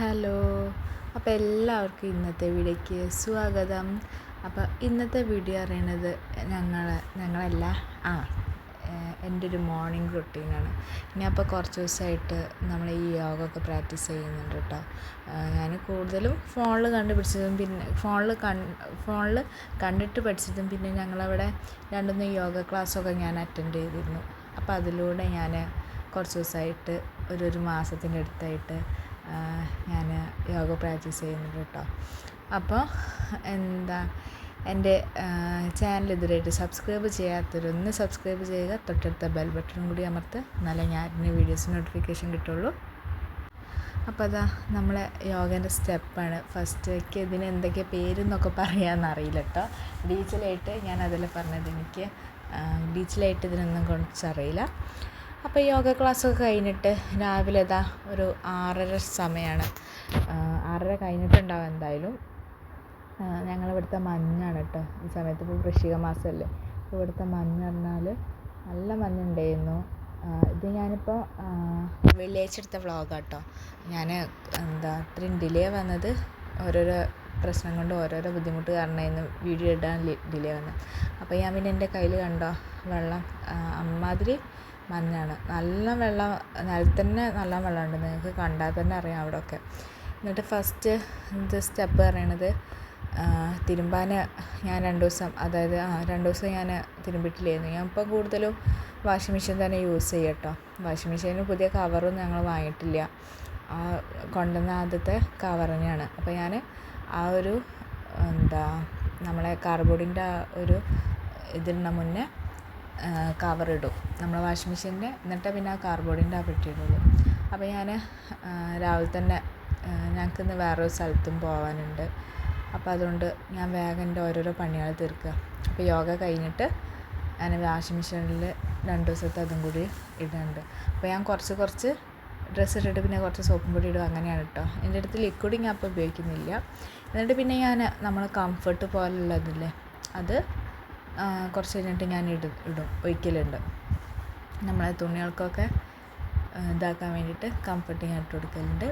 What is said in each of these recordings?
Hello. അപ്പോൾ എല്ലാവർക്കും ഇന്നത്തെ വീഡിയോയ്ക്ക് സ്വാഗതം. അപ്പോൾ ഇന്നത്തെ വീഡിയോ അറിയണത് ഞങ്ങൾ ഞങ്ങളല്ല ആ എന്റെ ഒരു മോർണിംഗ് റുട്ടീനാണ് ഇനി അപ്പോൾ കുറച്ച് ദിവസമായിട്ട് നമ്മൾ ഈ യോഗ ഒക്കെ പ്രാക്ടീസ് ചെയ്യുന്നുണ്ട് കേട്ടോ ഞാൻ കൂടുതലും ഫോണിൽ കണ്ടുപിടിച്ചതും പിന്നെ ഫോണിൽ കൺ ഫോണിൽ കണ്ടിട്ട് പഠിച്ചതും പിന്നെ ഞങ്ങളവിടെ രണ്ടുമൂന്ന് യോഗ ക്ലാസ്സൊക്കെ ഞാൻ അറ്റൻഡ് ചെയ്തിരുന്നു. അപ്പോൾ അതിലൂടെ ഞാൻ കുറച്ച് ദിവസമായിട്ട് ഒരു ഒരു മാസത്തിന്റെ അടുത്തായിട്ട് ഞാൻ യോഗ പ്രാക്ടീസ് ചെയ്യുന്നുണ്ട് കേട്ടോ. അപ്പോൾ എന്താ എന്റെ ചാനൽ ഇതുവരെയായിട്ട് സബ്സ്ക്രൈബ് ചെയ്യാത്തവരൊന്ന് സബ്സ്ക്രൈബ് ചെയ്യുക. തൊട്ടടുത്ത ബെൽ ബട്ടണും കൂടി അമർത്ത് എന്നാലേ ഞാൻ ഇതിന് വീഡിയോസ് നോട്ടിഫിക്കേഷൻ കിട്ടുള്ളൂ. അപ്പോൾ അതാ നമ്മളെ യോഗേന്റെ സ്റ്റെപ്പാണ്. ഫസ്റ്റേക്ക് ഇതിന് എന്തൊക്കെ പേരെന്നൊക്കെ പറയാമെന്നറിയില്ല കേട്ടോ. ഡീറ്റെയിലായിട്ട് ഞാൻ അതിൽ പറഞ്ഞത് എനിക്ക് ഡീറ്റെയിലായിട്ട് ഇതിനൊന്നും കുറിച്ചറിയില്ല. അപ്പോൾ യോഗ ക്ലാസ്സൊക്കെ കഴിഞ്ഞിട്ട് രാവിലെ ഇതാ ഒരു ആറര സമയമാണ് ആറര കഴിഞ്ഞിട്ടുണ്ടാവും എന്തായാലും. ഞങ്ങളിവിടുത്തെ മഞ്ഞാണ് കേട്ടോ ഈ സമയത്ത് ഇപ്പോൾ വൃശ്ചിക മാസമല്ലേ ഇവിടുത്തെ മഞ്ഞ് പറഞ്ഞാൽ നല്ല മഞ്ഞുണ്ടായിരുന്നു. ഇത് ഞാനിപ്പോൾ വെള്ളിയാഴ്ച എടുത്ത വ്ളോഗാണ് കേട്ടോ ഞാൻ എന്താ ഇത്രയും ഡിലേ വന്നത് ഓരോരോ പ്രശ്നം കൊണ്ട് ഓരോരോ ബുദ്ധിമുട്ട് കാരണമായിരുന്നു വീഡിയോ ഇടാൻ ഡിലേ വന്നത് അപ്പോൾ ഞാൻ പിന്നെ എന്റെ കയ്യിൽ കണ്ടോ വെള്ളം അമ്മാതിരി മഞ്ഞാണ്. നല്ല വെള്ളം നിലത്ത് തന്നെ നല്ല വെള്ളമുണ്ട്. നിങ്ങൾക്ക് കണ്ടാൽ തന്നെ അറിയാം അവിടെയൊക്കെ. എന്നിട്ട് ഫസ്റ്റ് ഇത് സ്റ്റെപ്പ് പറയണത് തിരുമ്പാൻ ഞാൻ രണ്ട് ദിവസം അതായത് ആ രണ്ട് ദിവസം ഞാൻ തിരുമ്പിട്ടില്ലായിരുന്നു. ഞാൻ ഇപ്പം കൂടുതലും വാഷിംഗ് മെഷീൻ തന്നെ യൂസ് ചെയ്യും കേട്ടോ. വാഷിംഗ് മെഷീനിന് പുതിയ കവറൊന്നും ഞങ്ങൾ വാങ്ങിയിട്ടില്ല. ആ കൊണ്ടുവന്ന ആദ്യത്തെ കവർ തന്നെയാണ്. അപ്പോൾ ഞാൻ ആ ഒരു എന്താ നമ്മളെ കാർബോർഡിന്റെ ആ ഒരു ഇതിന് മുന്നേ കവറിടും നമ്മൾ വാഷിംഗ് മെഷീനിന്റെ എന്നിട്ട് പിന്നെ ആ കാർബോർഡിന്റെ ആ പെട്ടിയിടുള്ളൂ. അപ്പോൾ ഞാൻ രാവിലെ തന്നെ ഞങ്ങൾക്കിന്ന് വേറൊരു സ്ഥലത്തും പോകാനുണ്ട് അപ്പോൾ അതുകൊണ്ട് ഞാൻ വേഗം എന്റെ ഓരോരോ പണികൾ തീർക്കുക. അപ്പോൾ യോഗ കഴിഞ്ഞിട്ട് ഞാൻ വാഷിംഗ് മെഷീനിൽ രണ്ട് ദിവസത്തെ അതും കൂടി ഇടുന്നുണ്ട് അപ്പോൾ ഞാൻ കുറച്ച് കുറച്ച് ഡ്രസ്സ് ഇട്ടിട്ട് പിന്നെ കുറച്ച് സോപ്പും പൊടി ഇടും അങ്ങനെയാണ് കേട്ടോ. എന്റെ അടുത്ത് ലിക്വിഡ് ഞാൻ അപ്പോൾ ഉപയോഗിക്കുന്നില്ല. എന്നിട്ട് പിന്നെ ഞാൻ നമ്മൾ കംഫർട്ട് പോലുള്ളതില്ലേ അത് കുറച്ച് കഴിഞ്ഞിട്ട് ഞാൻ ഇടും ഇടും. ഒഴിക്കലുണ്ട് നമ്മളെ തുണികൾക്കൊക്കെ ഇതാക്കാൻ വേണ്ടിയിട്ട് കംഫർട്ടിങ് ആയിട്ട് കൊടുക്കലുണ്ട്.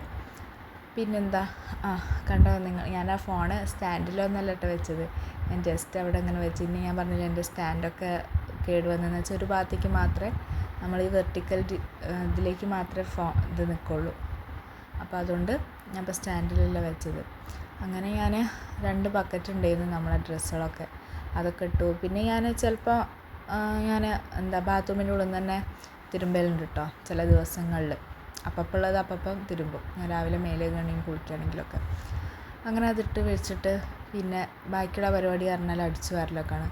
പിന്നെന്താ? ആ കണ്ടോ നിങ്ങൾ ഞാൻ ആ ഫോണ് സ്റ്റാൻഡിലൊന്നല്ല ഇട്ട് വെച്ചത്. ഞാൻ ജസ്റ്റ് അവിടെ ഇങ്ങനെ വെച്ച് ഇനി ഞാൻ പറഞ്ഞില്ല എന്റെ സ്റ്റാൻഡൊക്കെ കേടുവന്നെന്ന് വെച്ചാൽ ഒരു ഭാഗത്തേക്ക് മാത്രമേ നമ്മൾ ഈ വെർട്ടിക്കൽ ഇതിലേക്ക് മാത്രമേ ഫോ ഇത് നിൽക്കുള്ളൂ അപ്പോൾ അതുകൊണ്ട് ഞാൻ ഇപ്പോൾ സ്റ്റാൻഡിലല്ല വെച്ചത്. അങ്ങനെ ഞാൻ രണ്ട് ബക്കറ്റ് ഉണ്ടായിരുന്നു നമ്മളെ ഡ്രസ്സുകളൊക്കെ അതൊക്കെ ഇട്ടു. പിന്നെ ഞാൻ ചിലപ്പോൾ ഞാൻ എന്താ ബാത്റൂമിന്റെ ഉള്ളിൽ നിന്ന് തന്നെ തിരുമ്പലുണ്ട് കേട്ടോ ചില ദിവസങ്ങളിൽ. അപ്പപ്പോൾ ഉള്ളത് അപ്പം തിരുമ്പും. ഞാൻ രാവിലെ മേലെ കണിയും കുളിക്കുകയാണെങ്കിലൊക്കെ അങ്ങനെ അതിട്ട് വെച്ചിട്ട് പിന്നെ ബാക്കിയുള്ള പരിപാടി പറഞ്ഞാൽ അടിച്ചു വാരലൊക്കെയാണ്.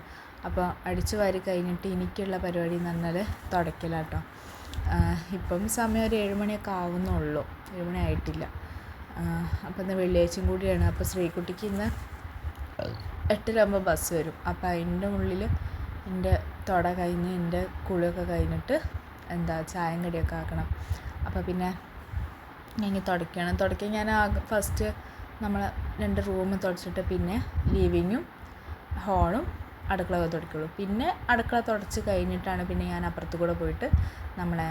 അപ്പോൾ അടിച്ചു വാരി കഴിഞ്ഞിട്ട് എനിക്കുള്ള പരിപാടി എന്ന് പറഞ്ഞാൽ തുടയ്ക്കലാട്ടോ ഇപ്പം സമയം ഒരു ഏഴുമണിയൊക്കെ ആവുന്നുള്ളൂ. ഏഴുമണി ആയിട്ടില്ല. അപ്പം ഇന്ന് വെള്ളിയാഴ്ചയും കൂടിയാണ്. അപ്പോൾ ശ്രീകുട്ടിക്ക് ഇന്ന് എട്ടരയാകുമ്പോൾ ബസ് വരും. അപ്പോൾ അതിന്റെ ഉള്ളിൽ എന്റെ തുട കഴിഞ്ഞ് എന്റെ കുളിയൊക്കെ കഴിഞ്ഞിട്ട് എന്താ ചായയും കടിയൊക്കെ ആക്കണം. അപ്പോൾ പിന്നെ ഞാൻ തുടയ്ക്കണം തുടയ്ക്കാൻ ഞാൻ ഫസ്റ്റ് നമ്മൾ രണ്ട് റൂം തുടച്ചിട്ട് പിന്നെ ലിവിങ്ങും ഹോളും അടുക്കള തുടയ്ക്കുള്ളൂ പിന്നെ അടുക്കള തുടച്ച് കഴിഞ്ഞിട്ടാണ് പിന്നെ ഞാൻ അപ്പുറത്ത് കൂടെ പോയിട്ട് നമ്മളെ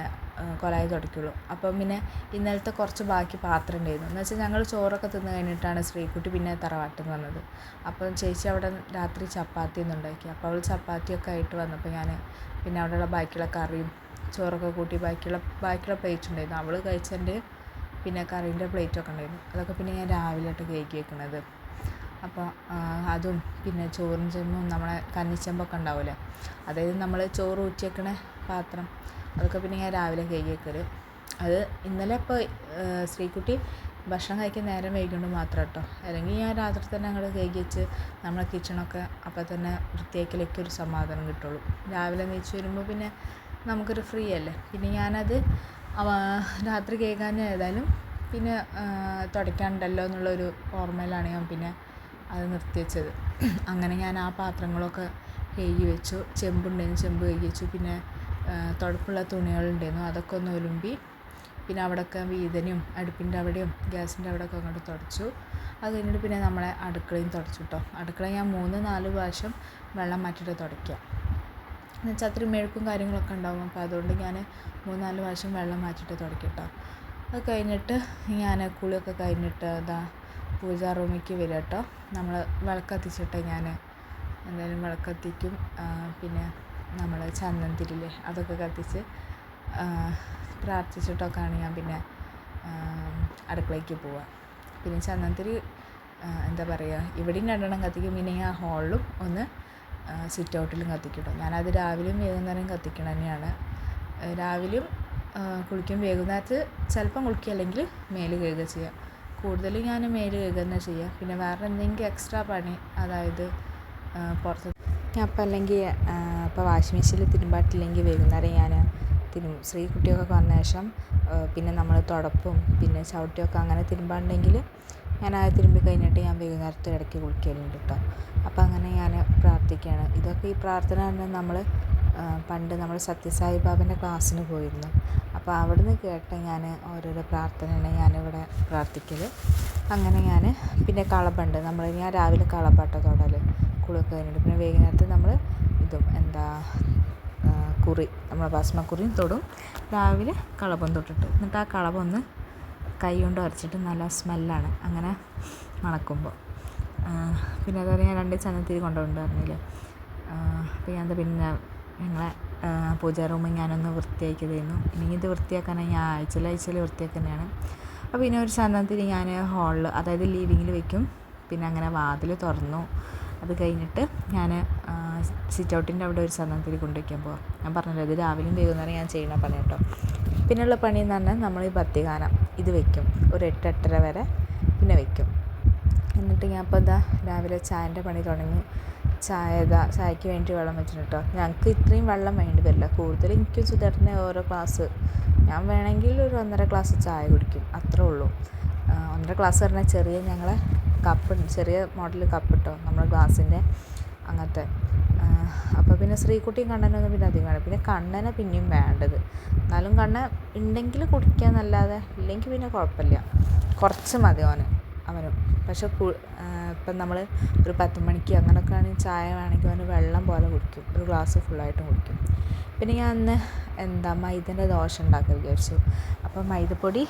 കുലായി തുടയ്ക്കുള്ളൂ അപ്പം പിന്നെ ഇന്നലത്തെ കുറച്ച് ബാക്കി പാത്രം ഉണ്ടായിരുന്നു. എന്ന് വെച്ചാൽ ഞങ്ങൾ ചോറൊക്കെ തിന്ന് കഴിഞ്ഞിട്ടാണ് ശ്രീകുട്ടി പിന്നെ തറവാട്ടിൽ വന്നത്. അപ്പം ചേച്ചി അവിടെ രാത്രി ചപ്പാത്തി ഒന്നും ഉണ്ടാക്കി. അപ്പോൾ അവൾ ചപ്പാത്തിയൊക്കെ ആയിട്ട് വന്നപ്പോൾ ഞാൻ പിന്നെ അവിടെയുള്ള ബാക്കിയുള്ള കറിയും ചോറൊക്കെ കൂട്ടി ബാക്കിയുള്ള ബാക്കിയുള്ള പ്ലേറ്റ് ഉണ്ടായിരുന്നു. അവൾ കഴിച്ചതിന്റെ പിന്നെ കറീന്റെ പ്ലേറ്റൊക്കെ ഉണ്ടായിരുന്നു. അതൊക്കെ പിന്നെ ഞാൻ രാവിലെ ആയിട്ട് കഴുകി വെക്കണത്. അപ്പോൾ അതും പിന്നെ ചോറും ചെമ്പും നമ്മളെ കന്നിച്ചെമ്പൊക്കെ ഉണ്ടാവില്ലേ അതായത് നമ്മൾ ചോറ് ഊറ്റി വെക്കണ പാത്രം. അതൊക്കെ പിന്നെ ഞാൻ രാവിലെ കഴുകി വെക്കൽ അത് ഇന്നലെ ഇപ്പോൾ ശ്രീകുട്ടി ഭക്ഷണം കഴിക്കാൻ നേരം വൈകുകൊണ്ട് മാത്രം കേട്ടോ അല്ലെങ്കിൽ ഞാൻ രാത്രി തന്നെ അങ്ങോട്ട് കഴുകി വെച്ച് നമ്മളെ കിച്ചണൊക്കെ അപ്പോൾ തന്നെ വൃത്തിയാക്കലൊക്കെ ഒരു സമാധാനം കിട്ടുള്ളൂ. രാവിലെ നീച്ച് വരുമ്പോൾ പിന്നെ നമുക്കൊരു ഫ്രീ അല്ലേ? പിന്നെ ഞാനത് രാത്രി കേൾക്കാൻ ഏതായാലും പിന്നെ തുടയ്ക്കാണ്ടല്ലോ എന്നുള്ളൊരു ഓർമ്മയിലാണ് ഞാൻ പിന്നെ അത് നിർത്തി വെച്ചത്. അങ്ങനെ ഞാൻ ആ പാത്രങ്ങളൊക്കെ കഴുകി വെച്ചു. ചെമ്പുണ്ടായിരുന്നു ചെമ്പ് കഴുകി വെച്ചു. പിന്നെ തുടപ്പുള്ള തുണികളുണ്ടായിരുന്നു അതൊക്കെ ഒന്ന് ഒലുമ്പി പിന്നെ അവിടെയൊക്കെ വീതനയും അടുപ്പിന്റെ അവിടെയും ഗ്യാസിന്റെ അവിടെയൊക്കെ അങ്ങോട്ട് തുടച്ചു. അത് കഴിഞ്ഞിട്ട് പിന്നെ നമ്മളെ അടുക്കളയും തുടച്ചു കേട്ടോ അടുക്കള ഞാൻ മൂന്ന് നാല് പ്രാവശ്യം വെള്ളം മാറ്റിയിട്ട് തുടയ്ക്കുക എന്നുവെച്ചാൽ അത്രയും മെഴുക്കും കാര്യങ്ങളൊക്കെ ഉണ്ടാവും. അപ്പോൾ അതുകൊണ്ട് ഞാൻ മൂന്ന് നാല് പ്രാവശ്യം വെള്ളം മാറ്റിയിട്ട് തുടയ്ക്കും കേട്ടോ അത് കഴിഞ്ഞിട്ട് ഞാൻ കുളിയൊക്കെ കഴിഞ്ഞിട്ട് ഇതാ പൂജാ റൂമിലേക്ക് വരിക കേട്ടോ. നമ്മൾ വിളക്ക് കത്തിച്ചിട്ട് ഞാൻ എന്തായാലും വിളക്ക് കത്തിക്കും പിന്നെ നമ്മൾ ചന്ദനത്തിരില്ലേ അതൊക്കെ കത്തിച്ച് പ്രാർത്ഥിച്ചിട്ടൊക്കെയാണ് ഞാൻ പിന്നെ അടുക്കളയ്ക്ക് പോവുക. പിന്നെ ചന്ദനത്തിരി എന്താ പറയുക ഇവിടെയും രണ്ടെണ്ണം കത്തിക്കും. പിന്നെ ആ ഹാളിലും ഒന്ന് സിറ്റ് ഔട്ടിലും കത്തിക്കും ഞാനത് രാവിലെയും വൈകുന്നേരം കത്തിക്കണം തന്നെയാണ്. രാവിലെയും കുളിക്കും. വൈകുന്നേരത്ത് ചിലപ്പം കുളിക്കുക അല്ലെങ്കിൽ മേൽ കഴുകുക ചെയ്യുക കൂടുതലും ഞാൻ മേൽ കഴുകുക തന്നെ ചെയ്യുക പിന്നെ വേറെ എന്തെങ്കിലും എക്സ്ട്രാ പണി അതായത് പുറത്ത് അപ്പം അല്ലെങ്കിൽ ഇപ്പോൾ വാഷിംഗ് മെഷീനിൽ തിരുമ്പാട്ടില്ലെങ്കിൽ വൈകുന്നേരം ഞാൻ തിരുമ്പും സ്ത്രീ കുട്ടിയൊക്കെ വന്ന ശേഷം പിന്നെ നമ്മൾ തുടപ്പും പിന്നെ ചവിട്ടിയൊക്കെ അങ്ങനെ തിരുമ്പാണ്ടെങ്കിൽ ഞാൻ അത് തിരുമ്പി കഴിഞ്ഞിട്ട് ഞാൻ വൈകുന്നേരത്തെ ഇടയ്ക്ക് കുളിക്കലുണ്ട് കേട്ടോ അപ്പം അങ്ങനെ ഞാൻ പ്രാർത്ഥിക്കുകയാണ് ഇതൊക്കെ ഈ പ്രാർത്ഥന തന്നെ നമ്മൾ പണ്ട് നമ്മൾ സത്യസായി ബാബന്റെ ക്ലാസ്സിന് പോയിരുന്നു. അപ്പോൾ അവിടുന്ന് കേട്ട ഞാൻ ഓരോരോ പ്രാർത്ഥനയാണ് ഞാനിവിടെ പ്രാർത്ഥിക്കൽ അങ്ങനെ ഞാൻ പിന്നെ കളപ്പുണ്ട് നമ്മൾ ഞാൻ രാവിലെ കളപ്പാട്ട തൊടൽ. കുളിയൊക്കെ കഴിഞ്ഞിട്ട് പിന്നെ വൈകുന്നേരത്ത് നമ്മൾ ഇതും എന്താ കുറി നമ്മളെ ഭസ്മക്കുറിയും തൊടും. രാവിലെ കളപ്പം തൊട്ടിട്ട് എന്നിട്ട് ആ കളപ്പൊന്ന് കൈ കൊണ്ട് ഉരച്ചിട്ട് നല്ല സ്മെല്ലാണ്. അങ്ങനെ മണക്കുമ്പോൾ പിന്നെ അതുപോലെ ഞാൻ രണ്ട് ചന്നത്തിരി കൊണ്ടുകൊണ്ട് പറഞ്ഞില്ലേ അപ്പോൾ ഞാൻ പിന്നെ ഞങ്ങളെ പൂജാ റൂം ഞാനൊന്ന് വൃത്തിയാക്കി തരുന്നു ഇനി ഇത് വൃത്തിയാക്കാനായി ഞാൻ ആഴ്ചയിൽ ആഴ്ചയിൽ വൃത്തിയാക്കുക തന്നെയാണ്. അപ്പോൾ പിന്നെ ഒരു സാധനത്തിന് ഞാൻ ഹാളിൽ അതായത് ലിവിങ്ങിൽ വെക്കും. പിന്നെ അങ്ങനെ വാതിൽ തുറന്നു. അത് കഴിഞ്ഞിട്ട് ഞാൻ സിറ്റ് ഔട്ടിന്റെ അവിടെ ഒരു സാധനത്തിൽ കൊണ്ടുവയ്ക്കാൻ പോകാം ഞാൻ പറഞ്ഞല്ലോ ഇത് രാവിലെയും വൈകുന്നേരം ഞാൻ ചെയ്യുന്ന പണി കേട്ടോ പിന്നെയുള്ള പണി എന്ന് പറഞ്ഞാൽ നമ്മൾ ഈ ഭക്തിഗാനം ഇത് വെക്കും. ഒരു എട്ട് എട്ടര വരെ പിന്നെ വെക്കും. എന്നിട്ട് ഞാൻ ഇപ്പോൾ ഇതാ രാവിലെ ചായന്റെ പണി തുടങ്ങി. ചായ ഇതാ ചായക്ക് വേണ്ടി വെള്ളം വെച്ചിട്ടുണ്ട് കേട്ടോ ഞങ്ങൾക്ക് ഇത്രയും വെള്ളം വേണ്ടി വരില്ല. കൂടുതൽ എനിക്കും സുധേട്ടനെ ഓരോ ക്ലാസ് ഞാൻ വേണമെങ്കിൽ ഒരു ഒന്നര ക്ലാസ് ചായ കുടിക്കും. അത്രേ ഉള്ളൂ. ഒന്നര ക്ലാസ് പറഞ്ഞാൽ ചെറിയ ഞങ്ങളെ കപ്പ് ചെറിയ മോഡൽ കപ്പ് കേട്ടോ നമ്മുടെ ഗ്ലാസിന്റെ അങ്ങനത്തെ. അപ്പോൾ പിന്നെ ശ്രീകുട്ടിയും കണ്ണനൊന്നും പിന്നെ അധികം വേണം പിന്നെ കണ്ണനെ പിന്നെയും വേണ്ടത്. എന്നാലും കണ്ണൻ ഉണ്ടെങ്കിൽ കുടിക്കുക എന്നല്ലാതെ ഇല്ലെങ്കിൽ പിന്നെ കുഴപ്പമില്ല. കുറച്ച് മതി അവന് അവനും. പക്ഷെ ഇപ്പം നമ്മൾ ഒരു പത്ത് മണിക്ക് അങ്ങനെയൊക്കെ ആണെങ്കിൽ ചായ വേണമെങ്കിൽ അവന് വെള്ളം പോലെ കുടിക്കും. ഒരു ഗ്ലാസ് ഫുള്ളായിട്ടും കുടിക്കും. പിന്നെ ഞാൻ അന്ന് എന്താ മൈദന്റെ ദോശ ഉണ്ടാക്കാൻ വിചാരിച്ചു. അപ്പോൾ മൈദപ്പൊടി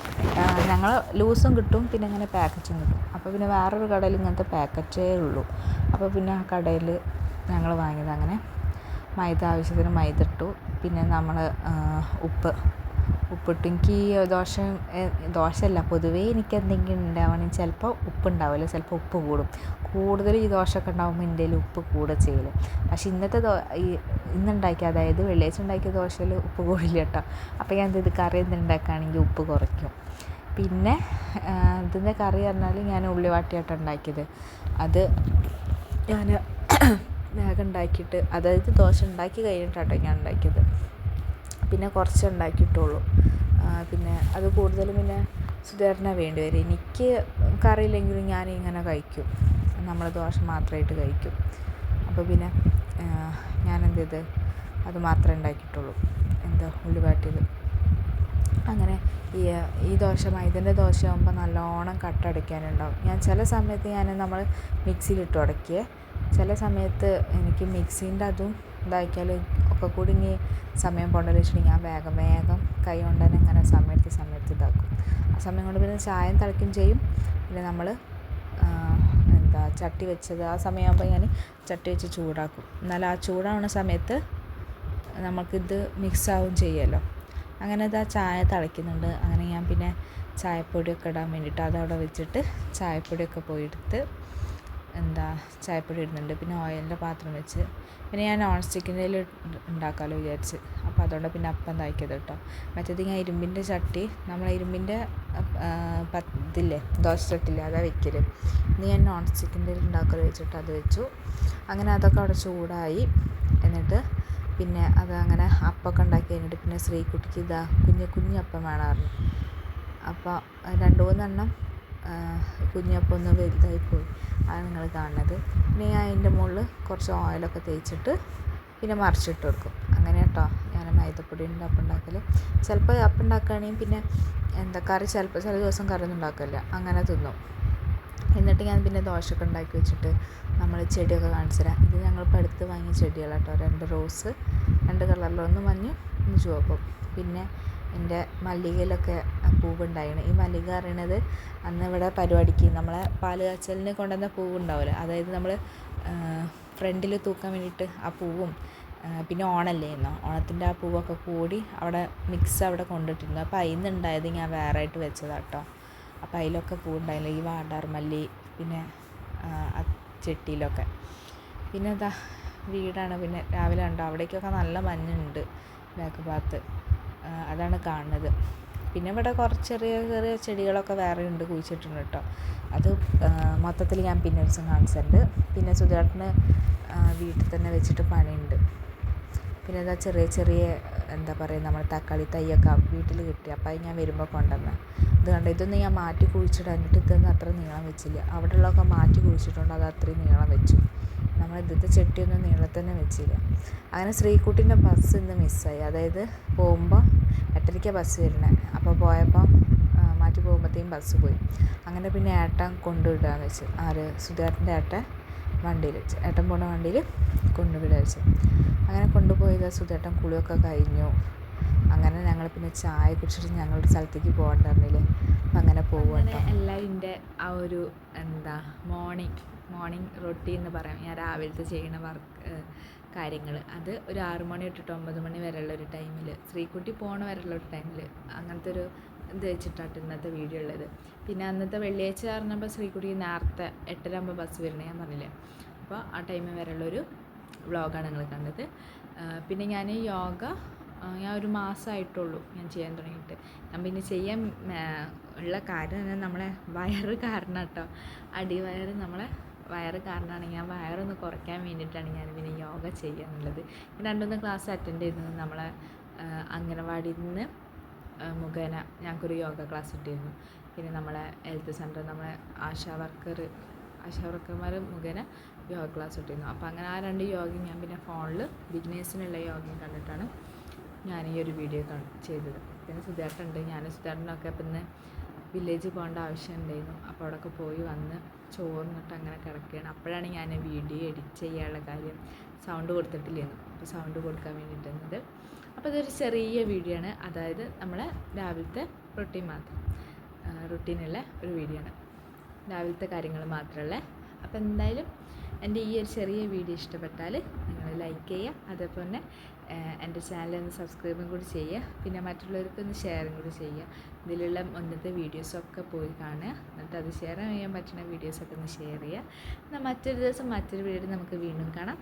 ഞങ്ങൾ ലൂസും കിട്ടും പിന്നെ അങ്ങനെ പാക്കറ്റും കിട്ടും. അപ്പോൾ പിന്നെ വേറൊരു കടയിൽ ഇങ്ങനത്തെ പാക്കറ്റേ ഉള്ളൂ. അപ്പോൾ പിന്നെ ആ കടയിൽ ഞങ്ങൾ വാങ്ങിയത് അങ്ങനെ മൈദ ആവശ്യത്തിന് മൈദ ഇട്ടു. പിന്നെ നമ്മൾ ഉപ്പ് ഉപ്പിട്ട്. എനിക്ക് ദോശ ദോശയല്ല പൊതുവേ എനിക്ക് എന്തെങ്കിലും ഉണ്ടാവണമെങ്കിൽ ചിലപ്പോൾ ഉപ്പുണ്ടാവില്ല ചിലപ്പോൾ ഉപ്പ് കൂടും. കൂടുതൽ ഈ ദോശയൊക്കെ ഉണ്ടാകുമ്പോൾ എന്റെ ഉപ്പ് കൂടെ ചെയ്യൽ പക്ഷേ ഇന്നത്തെ ദോ ഈ ഇന്നുണ്ടാക്കിയ അതായത് വെള്ളിയാഴ്ച ഉണ്ടാക്കിയ ദോശയിൽ ഉപ്പ് കൂടില്ല കേട്ടോ. അപ്പോൾ ഞാൻ ഇത് കറി എന്തുണ്ടാക്കുകയാണെങ്കിൽ ഉപ്പ് കുറയ്ക്കും. പിന്നെ ഇതിന്റെ കറി പറഞ്ഞാൽ ഞാൻ ഉള്ളി വാട്ടിയായിട്ടാണ് ഉണ്ടാക്കിയത്. അത് ഞാൻ വേഗം ഉണ്ടാക്കിയിട്ട് അതായത് ദോശ ഉണ്ടാക്കി കഴിഞ്ഞിട്ടാട്ടോ ഞാൻ ഉണ്ടാക്കിയത്. പിന്നെ കുറച്ച് ഉണ്ടാക്കിയിട്ടുള്ളൂ പിന്നെ അത് കൂടുതലും പിന്നെ സുധേട്ടനാണ് വേണ്ടി വരും എനിക്ക് കറിയില്ലെങ്കിലും ഇങ്ങനെ കഴിക്കും. നമ്മൾ ദോശ മാത്രമായിട്ട് കഴിക്കും. അപ്പോൾ പിന്നെ ഞാൻ എന്ത് ചെയ്ത്? അത് മാത്രമേ ഉണ്ടാക്കിയിട്ടുള്ളൂ. എന്താ ഉള്ളി അങ്ങനെ ഈ ഈ ദോശ മൈദന്റെ ദോശ ആകുമ്പോൾ നല്ലോണം കട്ടടയ്ക്കാനുണ്ടാവും ഞാൻ ചില സമയത്ത് ഞാൻ നമ്മൾ മിക്സിയിലിട്ട് ഉടക്കിയേ ചില സമയത്ത് എനിക്ക് മിക്സീന്റെ അതും ഇതാക്കിയാൽ ഒക്കെ കൂടി ഇനി സമയം പോകണ്ടല്ലോ വെച്ചിട്ടുണ്ടെങ്കിൽ ഞാൻ വേഗം വേഗം കൈ കൊണ്ട് തന്നെ ഇങ്ങനെ സമയത്ത് സമയത്ത് ഇതാക്കും. ആ സമയം കൊണ്ട് പിന്നെ ചായം തിളക്കുകയും ചെയ്യും. പിന്നെ നമ്മൾ എന്താ ചട്ടി വെച്ചത് ആ സമയമാകുമ്പോൾ ഞാൻ ചട്ടി വെച്ച് ചൂടാക്കും. എന്നാൽ ആ ചൂടാവുന്ന സമയത്ത് നമുക്കിത് മിക്സാവും ചെയ്യുമല്ലോ. അങ്ങനെ ഇതാ ചായ തിളയ്ക്കുന്നുണ്ട്. അങ്ങനെ ഞാൻ പിന്നെ ചായപ്പൊടിയൊക്കെ ഇടാൻ വേണ്ടിയിട്ട് അതവിടെ വെച്ചിട്ട് ചായപ്പൊടിയൊക്കെ പോയി എടുത്ത് എന്താ ചായപ്പൊടി ഇടുന്നുണ്ട്. പിന്നെ ഓയിലിന്റെ പാത്രം വെച്ച് പിന്നെ ഞാൻ നോൺ സ്റ്റിക്കിന്റെ ഉണ്ടാക്കാമല്ലോ വിചാരിച്ച്. അപ്പോൾ അതുകൊണ്ട് പിന്നെ അപ്പം എന്താക്കിയത് കേട്ടോ. മറ്റേത് ഞാൻ ഇരുമ്പിന്റെ ചട്ടി നമ്മൾ ഇരുമ്പിന്റെ ഇതില്ലേ ദോശ ചട്ടില്ലേ അതാ വെക്കൽ ഇന്ന് ഞാൻ നോൺ സ്റ്റിക്കിന്റെ ഉണ്ടാക്കൽ വെച്ചിട്ട് അത് വെച്ചു. അങ്ങനെ അതൊക്കെ അവിടെ ചൂടായി. എന്നിട്ട് പിന്നെ അത് അങ്ങനെ അപ്പമൊക്കെ ഉണ്ടാക്കി കഴിഞ്ഞിട്ട് പിന്നെ ശ്രീകുട്ടിക്ക് ഇതാ കുഞ്ഞു കുഞ്ഞപ്പം വേണമായിരുന്നു. അപ്പോൾ രണ്ട് മൂന്നെണ്ണം കുഞ്ഞപ്പം ഒന്ന് വലുതായി അതാണ് നിങ്ങൾ കാണുന്നത്. പിന്നെ ഞാൻ അതിന്റെ മുകളിൽ കുറച്ച് ഓയിലൊക്കെ തേച്ചിട്ട് പിന്നെ മറിച്ചിട്ട് കൊടുക്കും. അങ്ങനെ കേട്ടോ ഞാൻ മൈദപ്പൊടിന്റെ അപ്പം ഉണ്ടാക്കൽ ചിലപ്പോൾ അപ്പം ഉണ്ടാക്കുകയാണെങ്കിൽ പിന്നെ എന്താ കറി ചിലപ്പോൾ ചില ദിവസം കറി ഒന്നും ഉണ്ടാക്കില്ല. അങ്ങനെ തിന്നും. എന്നിട്ട് ഞാൻ പിന്നെ ദോശയൊക്കെ ഉണ്ടാക്കി വെച്ചിട്ട് നമ്മൾ ചെടിയൊക്കെ കാണിച്ചു തരാം. ഇത് ഞങ്ങളിപ്പോൾ അടുത്ത് വാങ്ങിയ ചെടികളാണ് കേട്ടോ രണ്ട് റോസ് രണ്ട് കളറിൽ ഒന്ന് മഞ്ഞ ഒന്ന് ചുവപ്പും. പിന്നെ എന്റെ മല്ലികയിലൊക്കെ പൂവുണ്ടായിരുന്നു ഈ മല്ലിക പറയണത് അന്ന് ഇവിടെ പരിപാടിക്ക് നമ്മളെ പാൽ കാച്ചലിന് കൊണ്ടുവന്ന പൂവുണ്ടാവില്ല അതായത് നമ്മൾ ഫ്രണ്ടിൽ തൂക്കാൻ വേണ്ടിയിട്ട് ആ പൂവും പിന്നെ ഓണമല്ലേ ഇന്ന് ഓണത്തിന്റെ ആ പൂവൊക്കെ കൂടി അവിടെ മിക്സ് അവിടെ കൊണ്ടിട്ടിരുന്നു. അപ്പോൾ അതിൽ നിന്നുണ്ടായത് ഞാൻ വേറെ ആയിട്ട് വെച്ചതാണ് കേട്ടോ അപ്പോൾ അതിലൊക്കെ പൂവുണ്ടായില്ല ഈ വാടാർമല്ലി പിന്നെ ആ ചെട്ടിയിലൊക്കെ. പിന്നെ ഇതാ വീടാണ്. പിന്നെ രാവിലെ കണ്ടോ അവിടേക്കൊക്കെ നല്ല മഞ്ഞുണ്ട് ബാക്ക് ഭാഗത്ത്. അതാണ് കാണുന്നത്. പിന്നെ ഇവിടെ കുറച്ച് ചെറിയ ചെറിയ ചെടികളൊക്കെ വേറെ ഉണ്ട് കുഴിച്ചിട്ടുണ്ട് കേട്ടോ. അത് മൊത്തത്തിൽ ഞാൻ പിന്നെ ദിവസം കാണിച്ചിട്ടുണ്ട് പിന്നെ സുധേട്ടന് വീട്ടിൽ തന്നെ വെച്ചിട്ട് പണിയുണ്ട്. പിന്നെ എന്താ ചെറിയ ചെറിയ എന്താ പറയുക നമ്മൾ തക്കാളി തൈയൊക്കെ വീട്ടിൽ കിട്ടി. അപ്പോൾ അത് ഞാൻ വരുമ്പോൾ കൊണ്ടുവന്ന. ഇത് കണ്ട ഇതൊന്നും ഞാൻ മാറ്റി കുഴിച്ചിടാനിട്ട് ഇതൊന്നും അത്ര നീളം വെച്ചില്ല. അവിടെയുള്ളതൊക്കെ മാറ്റി കുഴിച്ചിട്ടുണ്ട് അത് അത്രയും നീളം വെച്ചു. നമ്മൾ ഇതിന്റെ ചെട്ടിയൊന്നും നീളത്തന്നെ വെച്ചില്ല. അങ്ങനെ ശ്രീക്കുട്ടിന്റെ ബസ് ഇന്ന് മിസ്സായി അതായത് പോകുമ്പോൾ എട്ടരയ്ക്ക് ബസ് വരണേ അപ്പോൾ പോയപ്പോൾ മാറ്റി പോകുമ്പോഴത്തേക്കും ബസ് പോയി. അങ്ങനെ പിന്നെ ഏട്ടൻ കൊണ്ടുവിടാന്ന് വെച്ചു. ആര്? സുധാകരന്റെ ഏട്ടൻ വണ്ടിയിൽ വെച്ച്. ഏട്ടൻ പോണ വണ്ടിയിൽ കൊണ്ടുവിടുക വെച്ച്. അങ്ങനെ കൊണ്ടുപോയത് സുധേട്ടൻ കുളിയൊക്കെ കഴിഞ്ഞു. അങ്ങനെ ഞങ്ങൾ പിന്നെ ചായ കുടിച്ചിട്ട് ഞങ്ങളുടെ സ്ഥലത്തേക്ക് പോകണ്ടായിരുന്നില്ലേ അപ്പം അങ്ങനെ പോകും എല്ലാതിന്റെ ആ ഒരു എന്താ മോർണിംഗ് മോർണിംഗ് റൊട്ടീൻ എന്ന് പറയാം. ഞാൻ രാവിലത്തെ ചെയ്യുന്ന വർക്ക് കാര്യങ്ങൾ അത് ഒരു ആറ് മണി തൊട്ടിട്ട് ഒമ്പത് മണി വരെയുള്ള ഒരു ടൈമിൽ ശ്രീകുട്ടി പോണ വരെയുള്ള ഒരു ടൈമിൽ അങ്ങനത്തെ ഒരു ഇത് വെച്ചിട്ടാണ് ഇന്നത്തെ വീഡിയോ ഉള്ളത്. പിന്നെ അന്നത്തെ വെള്ളിയാഴ്ച പറഞ്ഞപ്പോൾ ശ്രീകുട്ടി നേരത്തെ എട്ടരാകുമ്പോൾ ബസ് വരണേ ഞാൻ പറഞ്ഞില്ലേ? അപ്പോൾ ആ ടൈമിൽ വരെയുള്ളൊരു വ്ളോഗാണ് നിങ്ങൾ കണ്ടത്. പിന്നെ ഞാൻ യോഗ ഞാൻ ഒരു മാസമായിട്ടുള്ളൂ ഞാൻ ചെയ്യാൻ തുടങ്ങിയിട്ട്. ഞാൻ പിന്നെ ചെയ്യാൻ ഉള്ള കാര്യം തന്നെ നമ്മളെ വയറ് കാരണം കേട്ടോ. അടിവയറ് നമ്മളെ വയറ് കാരണമാണ്. ഞാൻ വയറൊന്ന് കുറയ്ക്കാൻ വേണ്ടിയിട്ടാണ് ഞാൻ പിന്നെ യോഗ ചെയ്യാനുള്ളത്. രണ്ടുമൂന്ന് ക്ലാസ് അറ്റൻഡ് ചെയ്തത് നമ്മളെ അംഗനവാടിയിൽ നിന്ന് മുഖേന ഞങ്ങൾക്കൊരു യോഗ ക്ലാസ് കിട്ടിയിരുന്നു. പിന്നെ നമ്മളെ ഹെൽത്ത് സെന്റർ നമ്മളെ ആശാ വർക്കർ ആശാ വർക്കർമാർ മുഖേന യോഗ ക്ലാസ് കിട്ടിയിരുന്നു. അപ്പോൾ അങ്ങനെ ആ രണ്ട് യോഗയും ഞാൻ പിന്നെ ഫോണിൽ ബിഗ്നേഴ്സിനുള്ള യോഗയും കണ്ടിട്ടാണ് ഞാൻ ഈ ഒരു വീഡിയോ ചെയ്തത്. പിന്നെ സുധാട്ടുണ്ട് ഞാൻ സുധേട്ടനൊക്കെ പിന്നെ വില്ലേജ് പോകേണ്ട ആവശ്യം ഉണ്ടായിരുന്നു അപ്പോൾ അവിടെയൊക്കെ പോയി വന്ന് ചോർന്നിട്ട് അങ്ങനെ കിടക്കുകയാണ്. അപ്പോഴാണ് ഞാൻ വീഡിയോ എഡിറ്റ് ചെയ്യാനുള്ള കാര്യം സൗണ്ട് കൊടുത്തിട്ടില്ലായിരുന്നു അപ്പോൾ സൗണ്ട് കൊടുക്കാൻ വേണ്ടിയിട്ടുണ്ട് അപ്പോൾ ഇതൊരു ചെറിയ വീഡിയോ ആണ്. അതായത് നമ്മളെ രാവിലത്തെ റൊട്ടീൻ മാത്രം. റൊട്ടീനുള്ള ഒരു വീഡിയോ ആണ്. രാവിലത്തെ കാര്യങ്ങൾ മാത്രമല്ല. അപ്പോൾ എന്തായാലും എന്റെ ഈ ഒരു ചെറിയ വീഡിയോ ഇഷ്ടപ്പെട്ടാൽ ലൈക്ക് ചെയ്യുക. അതേപോലെ തന്നെ എന്റെ ചാനലൊന്ന് സബ്സ്ക്രൈബും കൂടി ചെയ്യുക. പിന്നെ മറ്റുള്ളവർക്കൊന്ന് ഷെയറും കൂടി ചെയ്യുക. ഇതിലുള്ള മുന്നത്തെ വീഡിയോസൊക്കെ പോയി കാണുക. എന്നിട്ട് അത് ഷെയർ ചെയ്യാൻ പറ്റുന്ന വീഡിയോസൊക്കെ ഒന്ന് ഷെയർ ചെയ്യുക. എന്നാൽ മറ്റൊരു ദിവസം മറ്റൊരു വീഡിയോ നമുക്ക് വീണ്ടും കാണാം.